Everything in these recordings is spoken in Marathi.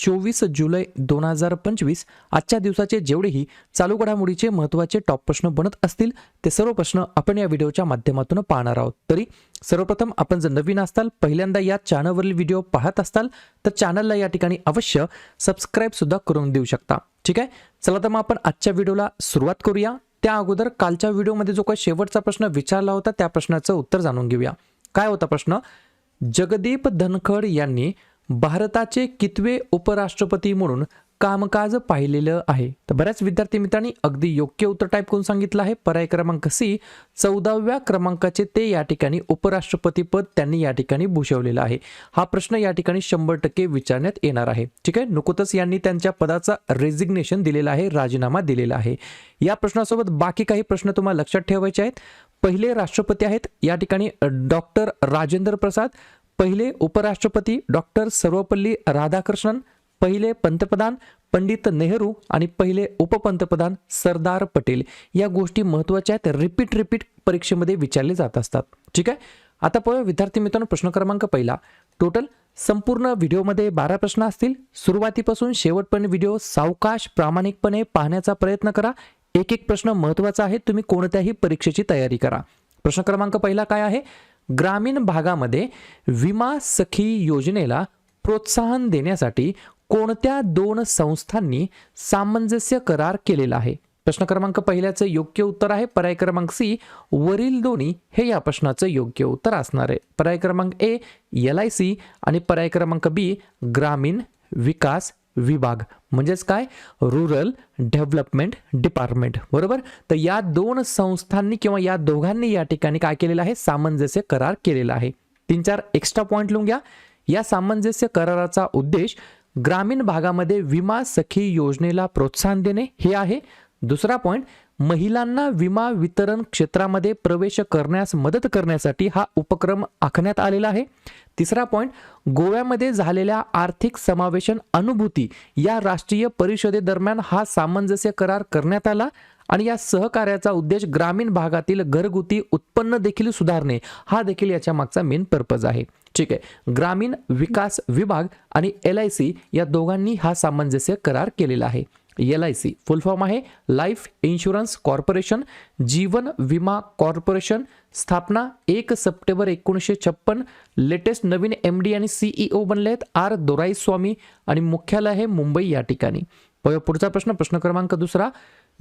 चोवीस जुलै दोन हजार पंचवीस आजच्या दिवसाचे जेवढेही चालू घडामोडीचे महत्त्वाचे टॉप प्रश्न बनत असतील ते सर्व प्रश्न आपण या व्हिडिओच्या माध्यमातून पाहणार आहोत. तरी सर्वप्रथम आपण जर नवीन असताल पहिल्यांदा या चॅनलवरील व्हिडिओ पाहत असताल तर चॅनलला या ठिकाणी अवश्य सबस्क्राईब सुद्धा करून देऊ शकता. ठीक आहे? चला तर मग आपण आजच्या व्हिडिओला सुरुवात करूया. त्या अगोदर कालच्या व्हिडिओमध्ये जो काही शेवटचा प्रश्न विचारला होता त्या प्रश्नाचं उत्तर जाणून घेऊया. काय होता प्रश्न? जगदीप धनखड यांनी भारताचे कितवे उपराष्ट्रपती म्हणून कामकाज पाहिलेलं आहे? तर बऱ्याच विद्यार्थी मित्रांनी अगदी योग्य उत्तर टाईप करून सांगितलं आहे. पर्याय क्रमांक सी चौदाव्या क्रमांकाचे ते या ठिकाणी उपराष्ट्रपती पद त्यांनी या ठिकाणी भूषवलेलं आहे. हा प्रश्न या ठिकाणी शंभर टक्के विचारण्यात येणार आहे. ठीक आहे? नुकतच यांनी त्यांच्या पदाचा रेझिग्नेशन दिलेला आहे राजीनामा दिलेला आहे. या प्रश्नासोबत बाकी काही प्रश्न तुम्हाला लक्षात ठेवायचे आहेत. पहिले राष्ट्रपती आहेत या ठिकाणी डॉक्टर राजेंद्र प्रसाद पहिले उपराष्ट्रपती डॉक्टर सर्वपल्ली राधाकृष्णन पहिले पंतप्रधान पंडित नेहरू आणि पहिले उपपंतप्रधान सरदार पटेल. या गोष्टी महत्त्वाच्या आहेत. रिपीट रिपीट परीक्षेमध्ये विचारले जात असतात. ठीक आहे? आता पाहूया विद्यार्थी मित्रांनो प्रश्न क्रमांक पहिला. टोटल संपूर्ण व्हिडिओमध्ये बारा प्रश्न असतील. सुरुवातीपासून शेवटपर्यंत व्हिडिओ सावकाश प्रामाणिकपणे पाहण्याचा प्रयत्न करा. एक एक प्रश्न महत्त्वाचा आहे. तुम्ही कोणत्याही परीक्षेची तयारी करा. प्रश्न क्रमांक पहिला काय आहे? ग्रामीण भागामध्ये विमा सखी योजनेला प्रोत्साहन देण्यासाठी कोणत्या दोन संस्थांनी सामंजस्य करार केलेला आहे? प्रश्न क्रमांक पहिल्याचं योग्य उत्तर आहे. पर्याय क्रमांक सी वरील दोन्ही हे या प्रश्नाचं योग्य उत्तर असणार आहे. पर्याय क्रमांक ए एल आय सी आणि पर्याय क्रमांक बी ग्रामीण विकास विभाग म्हणजेच काय? रुरल डेव्हलपमेंट डिपार्टमेंट बरोबर? तर या दोन संस्थांनी किंवा या दोघांनी या ठिकाणी काय केलेलं आहे? सामंजस्य करार केलेला आहे. तीन चार एक्स्ट्रा पॉईंट लिहून घ्या. या सामंजस्य कराराचा उद्देश ग्रामीण भागामध्ये विमा सखी योजनेला प्रोत्साहन देणे हे आहे. दुसरा पॉईंट महिलांना विमा वितरण क्षेत्रामध्ये प्रवेश करण्यास मदत करण्यासाठी हा उपक्रम आखण्यात आलेला आहे. तिसरा पॉईंट गोव्यामध्ये झालेल्या आर्थिक समावेशन अनुभूती या राष्ट्रीय परिषदेदरम्यान हा सामंजस्य करार करण्यात आला आणि या सहकार्याचा उद्देश ग्रामीण भागातील घरगुती उत्पन्न देखील सुधारणे हा देखील याच्या मागचा मेन पर्पज आहे. ठीक आहे. ग्रामीण विकास विभाग आणि एल आय सी या दोघांनी हा सामंजस्य करार केलेला आहे. L I C. Full form आहे. लाईफ इन्शुरन्स कॉर्पोरेशन जीवन विमा कॉर्पोरेशन स्थापना एक सप्टेंबर एकोणीसशे छप्पन. लेटेस्ट नवीन एम डी आणि सीईओ बनले आहेत आर दोराईस्वामी आणि मुख्यालय आहे मुंबई या ठिकाणी. पुढचा प्रश्न प्रश्न क्रमांक दुसरा.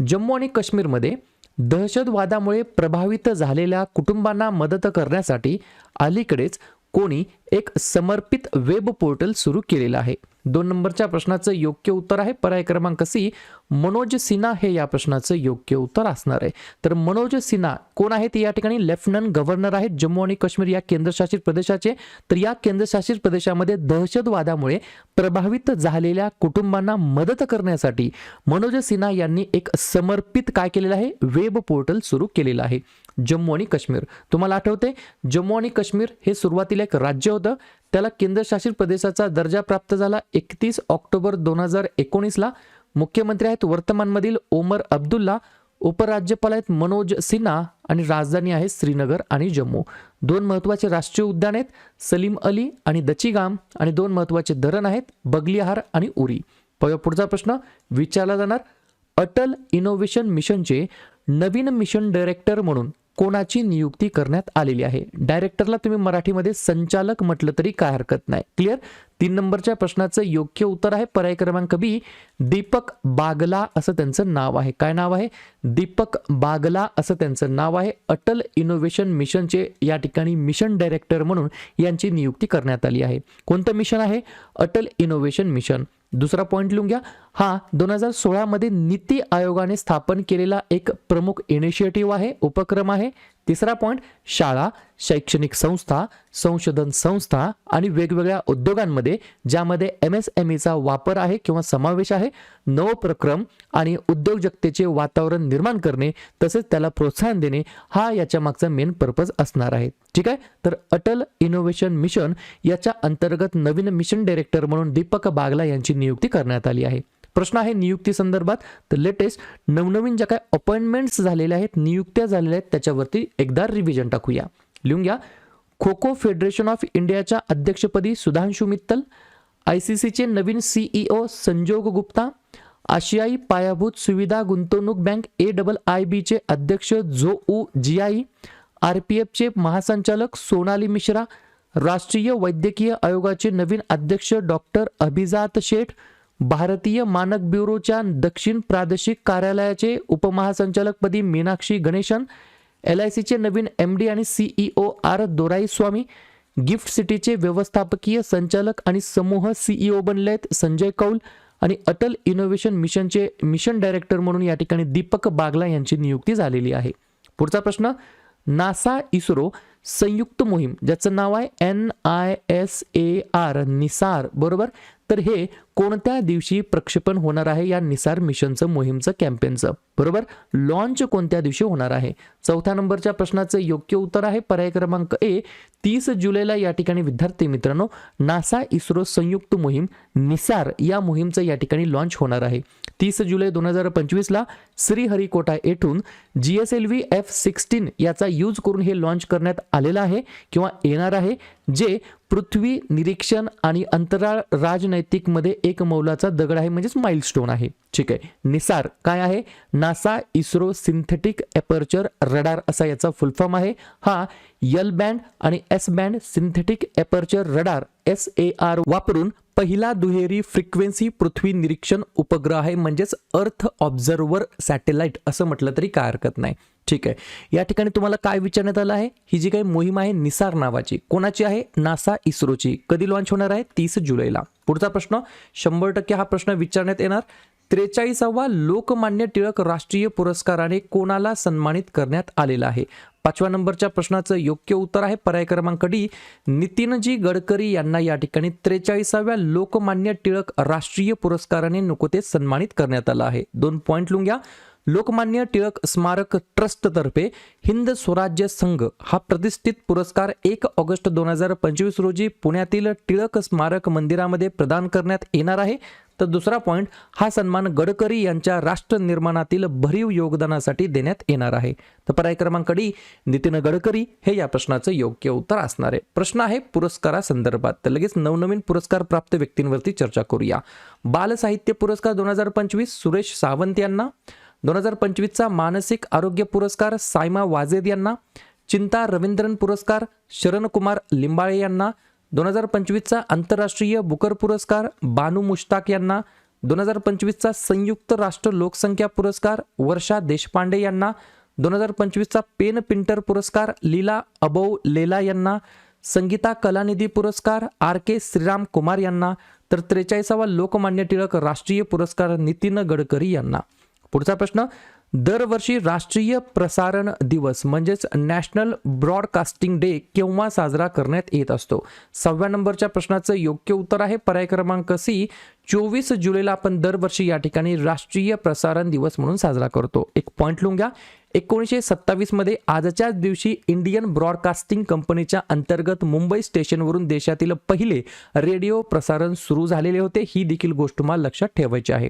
जम्मू आणि काश्मीरमध्ये दहशतवादामुळे प्रभावित झालेल्या कुटुंबांना मदत करण्यासाठी अलीकडेच कोणी एक समर्पित वेब पोर्टल सुरू केलेलं आहे. दोन नंबरच्या प्रश्नाचं योग्य उत्तर आहे. पर्याय क्रमांक सी मनोज सिन्हा हे या प्रश्नाचं योग्य उत्तर असणार आहे. तर मनोज सिन्हा कोण आहेत? या ठिकाणी लेफ्टनंट गव्हर्नर आहेत जम्मू आणि काश्मीर या केंद्रशासित प्रदेशाचे. तर या केंद्रशासित प्रदेशामध्ये दहशतवादामुळे प्रभावित झालेल्या कुटुंबांना मदत करण्यासाठी मनोज सिन्हा यांनी एक समर्पित काय केलेलं आहे? वेब पोर्टल सुरू केलेलं आहे. जम्मू आणि काश्मीर. तुम्हाला आठवते जम्मू आणि काश्मीर हे सुरुवातीला एक राज्य होतं. त्याला केंद्रशासित प्रदेशाचा दर्जा प्राप्त झाला एकतीस ऑक्टोबर दोन हजार एकोणीसला. मुख्यमंत्री आहेत वर्तमानमधील ओमर अब्दुल्ला उपराज्यपाल आहेत मनोज सिन्हा आणि राजधानी आहे श्रीनगर आणि जम्मू. दोन महत्त्वाचे राष्ट्रीय उद्यान आहेत सलीम अली आणि दचीगाम आणि दोन महत्त्वाचे धरण आहेत बगलिहार आणि उरी. पुढचा प्रश्न विचारला जाणार अटल इनोव्हेशन मिशनचे नवीन मिशन डायरेक्टर म्हणून कोणाची नियुक्ती करण्यात आलेली आहे? डायरेक्टरला तुम्ही मराठीमध्ये संचालक म्हटलं तरी काय हरकत नाही. क्लिअर तीन नंबरच्या प्रश्नाचं योग्य उत्तर आहे. पर्याय क्रमांक बी दीपक बागला असं त्यांचं नाव आहे. काय नाव आहे? दीपक बागला असं त्यांचं नाव आहे. अटल इनोव्हेशन मिशनचे या ठिकाणी मिशन डायरेक्टर म्हणून यांची नियुक्ती करण्यात आली आहे. कोणतं मिशन आहे? Atal innovation mission. दुसरा पॉईंट लिहून घ्या. हा दोन हजार सोळामध्ये नीती आयोगाने स्थापन केलेला एक प्रमुख इनिशिएटिव्ह आहे उपक्रम आहे. तिसरा पॉईंट शाळा शैक्षणिक संस्था संशोधन संस्था आणि वेगवेगळ्या उद्योगांमध्ये ज्यामध्ये एम एस एम ईचा वापर आहे किंवा समावेश आहे नवप्रक्रम आणि उद्योजकतेचे वातावरण निर्माण करणे तसेच त्याला प्रोत्साहन देणे हा याच्या मागचा मेन पर्पज असणार आहे. ठीक आहे? तर अटल इनोव्हेशन मिशन याच्या अंतर्गत नवीन मिशन डायरेक्टर म्हणून दीपक बागला यांची नियुक्ती करण्यात आली आहे. प्रश्न आहे नियुक्ती संदर्भात. तर लेटेस्ट नवनवीन ज्या काय अपॉइंटमेंट्स झालेल्या आहेत नियुक्त्या झालेल्या आहेत त्याच्यावरती एकदा रिव्हिजन टाकूया. लिहून घ्या. खो खो फेडरेशन ऑफ इंडियाच्या अध्यक्षपदी सुधांशु मित्तल आय सी सीचे नवीन सीईओ संजोग गुप्ता आशियाई पायाभूत सुविधा गुंतवणूक बँक ए डबल आय बीचे अध्यक्ष जो उ जियाई आर पी एफचे महासंचालक सोनाली मिश्रा राष्ट्रीय वैद्यकीय आयोगाचे नवीन अध्यक्ष डॉक्टर अभिजात शेठ भारतीय मानक ब्युरोच्या दक्षिण प्रादेशिक कार्यालयाचे उपमहासंचालकपदी मीनाक्षी गणेशन एल आय सीचे नवीन एम डी आणि सीईओ आर दोराईस्वामी गिफ्ट सिटीचे व्यवस्थापकीय संचालक आणि समूह सीईओ बनले आहेत संजय कौल आणि अटल इनोव्हेशन मिशनचे मिशन डायरेक्टर म्हणून या ठिकाणी दीपक बागला यांची नियुक्ती झालेली आहे. पुढचा प्रश्न नासा इस्रो संयुक्त मोहीम ज्याचं नाव आहे N I S A R NISAR बरोबर? तर हे कोणत्या दिवशी प्रक्षेपण होणार आहे या निसार मिशनचं मोहीमचं कॅम्पेनचं? बरोबर? लॉन्च कोणत्या दिवशी होणार आहे? चौथ्या नंबरच्या प्रश्नाचं योग्य उत्तर आहे पर्याय क्रमांक ए तीस जुलैला या ठिकाणी विद्यार्थी मित्रांनो नासा इस्रो संयुक्त मोहीम निसार या मोहीमचं या ठिकाणी लॉन्च होणार आहे. तीस जुलै दोन हजार पंचवीसला श्रीहरिकोटा येथून G S L V F sixteen याचा यूज करून हे लॉन्च करण्यात आलेलं आहे किंवा येणार आहे जे पृथ्वी निरीक्षण आणि अंतराळ राजनैतिकमध्ये एक मौलाचा दगड आहे म्हणजेच माइलस्टोन आहे. ठीक आहे. निसार काय आहे? NASA ISRO synthetic aperture radar असा याचा फुलफॉर्म आहे. हा यल बँड आणि S band synthetic aperture radar S A R वापरून पहिला दुहेरी फ्रिक्वेन्सी पृथ्वी निरीक्षण उपग्रह आहे म्हणजेच अर्थ ऑब्झर्वर सॅटेलाइट असं म्हटलं तरी काय हरकत नाही. ठीक आहे. या ठिकाणी तुम्हाला काय विचारण्यात आलं आहे? ही जी काही मोहीम आहे निसार नावाची. कोणाची आहे? नासा इस्रोची. कधी लॉन्च होणार आहे? तीस जुलैला. पुढचा प्रश्न शंभर टक्के हा प्रश्न विचारण्यात येणार. त्रेचाळीसावा लोकमान्य टिळक राष्ट्रीय पुरस्काराने कोणाला सन्मानित करण्यात आलेला आहे? पाचव्या नंबरच्या प्रश्नाचं योग्य उत्तर आहे पर्याय क्रमांक डी नितीनजी गडकरी यांना या ठिकाणी त्रेचाळीसाव्या लोकमान्य टिळक राष्ट्रीय पुरस्काराने नको ते सन्मानित करण्यात आलं आहे. दोन पॉईंट लिहून लोकमान्य टिळक स्मारक ट्रस्टतर्फे हिंद स्वराज्य संघ हा प्रतिष्ठित पुरस्कार एक ऑगस्ट दोन हजार पंचवीस रोजी पुण्यातील टिळक स्मारक मंदिरामध्ये प्रदान करण्यात येणार आहे. तर दुसरा पॉईंट हा सन्मान गडकरी यांच्या राष्ट्र निर्माणातील भरीव योगदानासाठी देण्यात येणार आहे. तर पर्याय क्रमांक डी नितीन गडकरी हे या प्रश्नाचं योग्य उत्तर असणार आहे. प्रश्न आहे पुरस्कारासंदर्भात. तर लगेच नवनवीन पुरस्कार प्राप्त व्यक्तींवरती चर्चा करूया. बाल साहित्य पुरस्कार दोन हजार पंचवीस सुरेश सावंत यांना. दोन हजार पंचवीसचा मानसिक आरोग्य पुरस्कार सायमा वाजेद यांना चिंता रवींद्रन पुरस्कार शरणकुमार लिंबाळे यांना दोन हजार पंचवीसचा आंतरराष्ट्रीय बुकर पुरस्कार बानू मुश्ताक यांना दोन हजार पंचवीसचा संयुक्त राष्ट्र लोकसंख्या पुरस्कार वर्षा देशपांडे यांना दोन हजार पंचवीसचा पेन पिंटर पुरस्कार लीला अबौ लेला यांना संगीता कलानिधी पुरस्कार आर के श्रीराम कुमार यांना तर त्रेचाळीसावा लोकमान्य टिळक राष्ट्रीय पुरस्कार नितीन गडकरी यांना. पुढचा प्रश्न दरवर्षी राष्ट्रीय प्रसारण दिवस म्हणजेच नॅशनल ब्रॉडकास्टिंग डे केव्हा साजरा करण्यात येत असतो? सहाव्या नंबरच्या प्रश्नाचं योग्य उत्तर आहे पर्याय क्रमांक सी. चोवीस जुलैला आपण दरवर्षी या ठिकाणी राष्ट्रीय प्रसारण दिवस म्हणून साजरा करतो. एक पॉईंट लिहून घ्या. एकोणीसशे सत्तावीसमध्ये आजच्याच दिवशी इंडियन ब्रॉडकास्टिंग कंपनीच्या अंतर्गत मुंबई स्टेशनवरून देशातील पहिले रेडिओ प्रसारण सुरू झालेले होते. ही देखील गोष्ट तुम्हाला लक्षात ठेवायची आहे.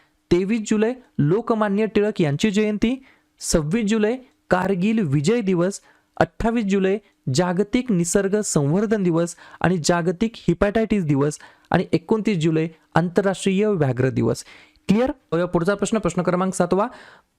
तेवीस जुलै लोकमान्य टिळक यांची जयंती सव्वीस जुलै कारगिल विजय दिवस अठ्ठावीस जुलै जागतिक निसर्ग संवर्धन दिवस आणि जागतिक हिपॅटायटिस दिवस आणि एकोणतीस जुलै आंतरराष्ट्रीय व्याघ्र दिवस. क्लिअर पुढचा प्रश्न प्रश्न क्रमांक सातवा.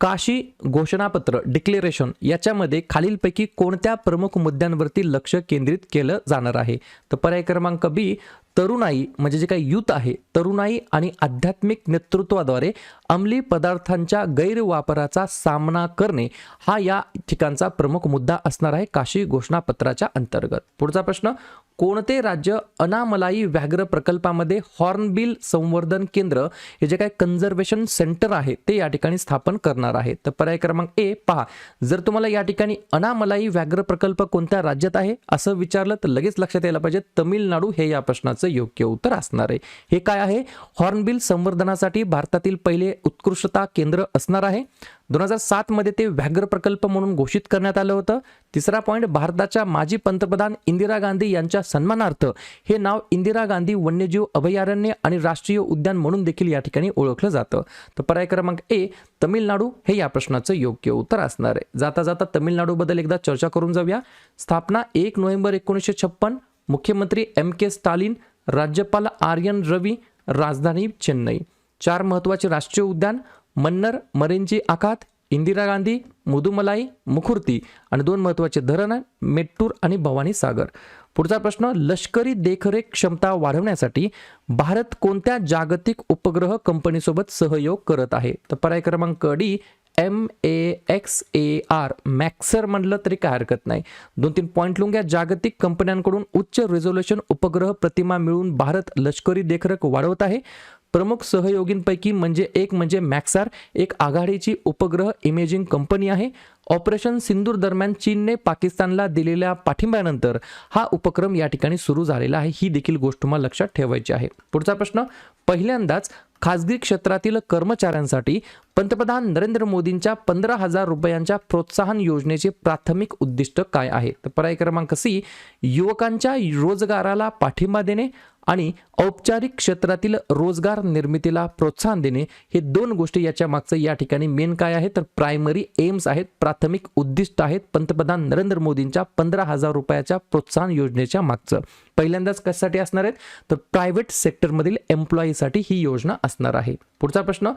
काशी घोषणापत्र डिक्लेरेशन याच्यामध्ये खालीलपैकी कोणत्या प्रमुख मुद्द्यांवरती लक्ष केंद्रित केलं जाणार आहे? तर पर्याय क्रमांक बी तरुणाई म्हणजे जे काही युथ आहे तरुणाई आणि आध्यात्मिक नेतृत्वाद्वारे अंमली पदार्थांच्या गैरवापराचा सामना करणे हा या ठिकाणचा प्रमुख मुद्दा असणार आहे काशी घोषणापत्राच्या अंतर्गत. पुढचा प्रश्न कोणते राज्य अनामलाई व्याघ्र प्रकल्पामध्ये हॉर्नबिल संवर्धन केंद्र हे जे काय कन्झर्वेशन सेंटर आहे ते या ठिकाणी स्थापन करणार आहे? तर पर्याय क्रमांक ए पहा. जर तुम्हाला या ठिकाणी अनामलाई व्याघ्र प्रकल्प कोणत्या राज्यात आहे असं विचारलं तर लगेच लक्षात यायला पाहिजे तमिळनाडू हे या प्रश्नाचं योग्य उत्तर असणार आहे. हे काय आहे? हॉर्नबिल संवर्धनासाठी भारतातील पहिले उत्कृष्टता केंद्र असणार आहे. दोन हजार सातमध्ये ते व्याघ्र प्रकल्प म्हणून घोषित करण्यात आलं होतं. तिसरा पॉईंट भारताच्या माजी पंतप्रधान इंदिरा गांधी यांच्या सन्मानार्थ हे नाव इंदिरा गांधी वन्यजीव अभयारण्य आणि राष्ट्रीय उद्यान म्हणून देखील या ठिकाणी ओळखलं जातं. तर पर्याय क्रमांक ए तमिळनाडू. हे या प्रश्नाचं योग्य उत्तर असणार आहे. जाता जाता तमिळनाडूबद्दल एकदा चर्चा करून जाऊया. स्थापना एक नोव्हेंबर एकोणीसशे छप्पन. मुख्यमंत्री एम के स्टालिन. राज्यपाल आर्यन रवी. राजधानी चेन्नई. चार महत्त्वाचे राष्ट्रीय उद्यान. मन्नर मरेंजी आखात इंदिरा गांधी मुदुमलाई मुखुर्ती आणि दोन महत्त्वाचे धरण मेट्टूर आणि भवानी सागर. पुढचा प्रश्न लष्करी देखरेख क्षमता वाढवण्यासाठी भारत कोणत्या जागतिक उपग्रह कंपनीसोबत सहयोग करत आहे? तर पर्याय क्रमांक D M A X A R Maxar म्हणलं तरी काय हरकत नाही. दोन तीन पॉईंट लिहून घ्या जागतिक कंपन्यांकडून उच्च रिझोल्युशन उपग्रह प्रतिमा मिळवून भारत लष्करी देखरेख वाढवत आहे. प्रमुख सहयोगींपैकी म्हणजे एक म्हणजे मॅक्सार एक आघाडीची उपग्रह इमेजिंग कंपनी आहे. ऑपरेशन सिंदूर दरम्यान चीनने पाकिस्तानला दिलेल्या पाठिंब्यानंतर हा उपक्रम या ठिकाणी सुरू झालेला आहे. ही देखील गोष्ट तुम्हाला लक्षात ठेवायची आहे. पुढचा प्रश्न पहिल्यांदाच खाजगी क्षेत्रातील कर्मचाऱ्यांसाठी पंतप्रधान नरेंद्र मोदींच्या पंधरा हजार रुपयांच्या प्रोत्साहन योजनेचे प्राथमिक उद्दिष्ट काय आहे? तर पर्याय क्रमांक सी युवकांच्या रोजगाराला पाठिंबा देणे. आणि औपचारिक क्षेत्रातील रोजगार निर्मितीला प्रोत्साहन देणे हे दोन गोष्टी याच्या मागचं या ठिकाणी मेन काय आहे? तर प्रायमरी एम्स आहेत प्राथमिक उद्दिष्ट आहेत पंतप्रधान नरेंद्र मोदींच्या पंधरा हजार रुपयाच्या प्रोत्साहन योजनेच्या मागचं. पहिल्यांदाच कशासाठी असणार आहेत? तर प्रायव्हेट सेक्टरमधील एम्प्लॉईसाठी ही योजना असणार आहे. पुढचा प्रश्न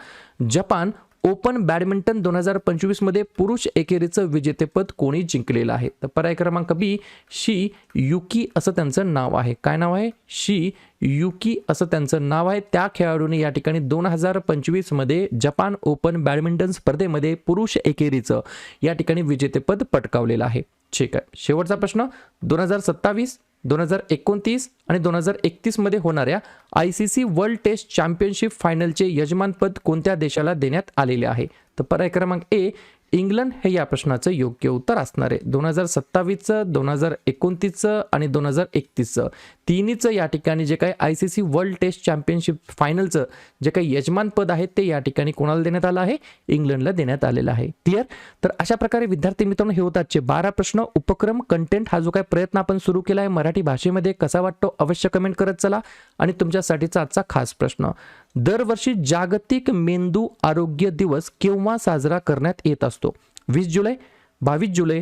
जपान ओपन बॅडमिंटन दोन हजार पंचवीसमध्ये पुरुष एकेरीचं विजेतेपद कोणी जिंकलेलं आहे? तर पर्याय क्रमांक बी शी युकी असं त्यांचं नाव आहे. काय नाव आहे? शी युकी असं त्यांचं नाव आहे. त्या खेळाडूने या ठिकाणी दोन हजार पंचवीसमध्ये जपान ओपन बॅडमिंटन स्पर्धेमध्ये पुरुष एकेरीचं या ठिकाणी विजेतेपद पटकावलेलं आहे. ठीक आहे. शेवटचा प्रश्न दोन हजार सत्तावीस दोन हजार एकोणतीस आणि दोन हजार एकतीसमध्ये होणाऱ्या I C C world test championship फायनलचे यजमानपद कोणत्या देशाला देण्यात आलेले आहे? तर पर्याय क्रमांक ए इंग्लंड हे या प्रश्नाचं योग्य उत्तर असणार आहे. दोन हजार सत्तावीसचं दोन हजार एकोणतीसचं आणि दोन हजार एकतीसचं. तिन्हीचं या ठिकाणी जे काही I C C world test championship फायनलचं जे काही यजमानपद आहे ते या ठिकाणी कोणाला देण्यात आलं आहे? इंग्लंडला देण्यात आलेलं आहे. क्लिअर तर अशा प्रकारे विद्यार्थी मित्रांनो हे होतातचे बारा प्रश्न. उपक्रम कंटेंट हा जो काही प्रयत्न आपण सुरू केला आहे मराठी भाषेमध्ये कसा वाटतो अवश्य कमेंट करत चला. आणि तुमच्यासाठीचा आजचा खास प्रश्न. दरवर्षी जागतिक मेंदू आरोग्य दिवस केव्हा साजरा करण्यात येत असतो? वीस जुलै बावीस जुलै